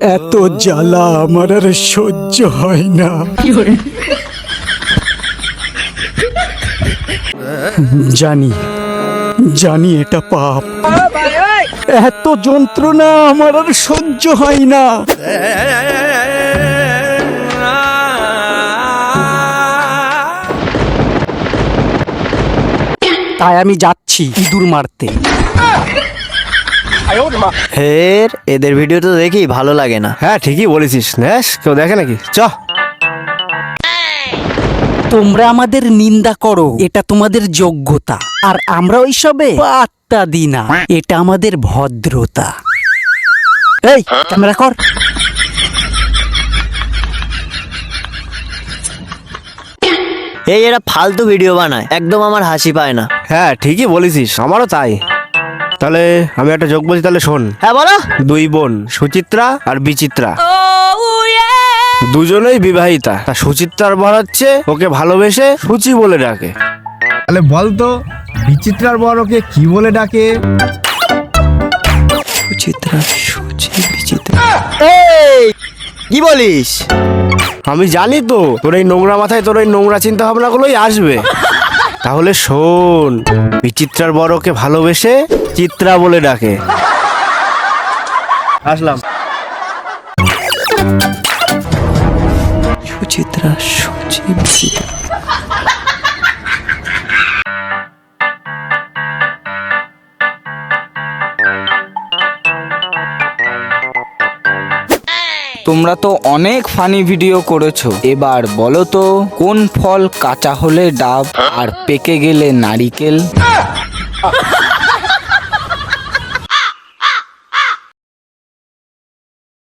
এত জ্বালা আমার আর সহ্য হয় না। জানি জানি এটা পাপ। এত যন্ত্রণা আমার আর সহ্য হয় না। তাই আমি যাচ্ছি ইঁদুর মারতে। ফের এদের ভিডিও তো দেখি ভালো লাগে না। হ্যাঁ ঠিকই বলেছিস। নেস কেউ দেখে নাকি? চ। তোমরা আমাদের নিন্দা করো এটা তোমাদের যোগ্যতা। আর আমরা ওইসবে পাত্তা দিই না এটা আমাদের ভদ্রতা। এই ক্যামেরা কর। এই এরা ফালতু ভিডিও বানায় একদম আমার হাসি পায় না। হ্যাঁ ঠিকই বলেছিস আমারও তাই। তাহলে আমি একটা যোগ বলছি তাহলে শোন। হ্যাঁ বলো। দুই বোন সুচিত্রা আর বিচিত্রা। দুজনেই বিবাহিতা। তা সুচিত্রার বর হচ্ছে ওকে ভালোবেসে সুচি বলে ডাকে। তাহলে বলতো বিচিত্রার বর ওকে কি বলে ডাকে? সুচিত্রা সুচি বিচিত্রা। এই কি বলিস? আমি জানি তো তোর এই নোংরা মাথায় তোর এই নোংরা চিন্তা ভাবনাগুলোই আসবে। তাহলে শোন বিচিত্রার বড়কে ভালোবেসে চিত্রা বলে ডাকে। আসলাম। সুচিত্রা সুচি তোমরা তো অনেক ফানি ভিডিও করেছ। এবার বলো তো, কোন ফল কাঁচা হলে ডাব আর পেকে গেলে নারিকেল?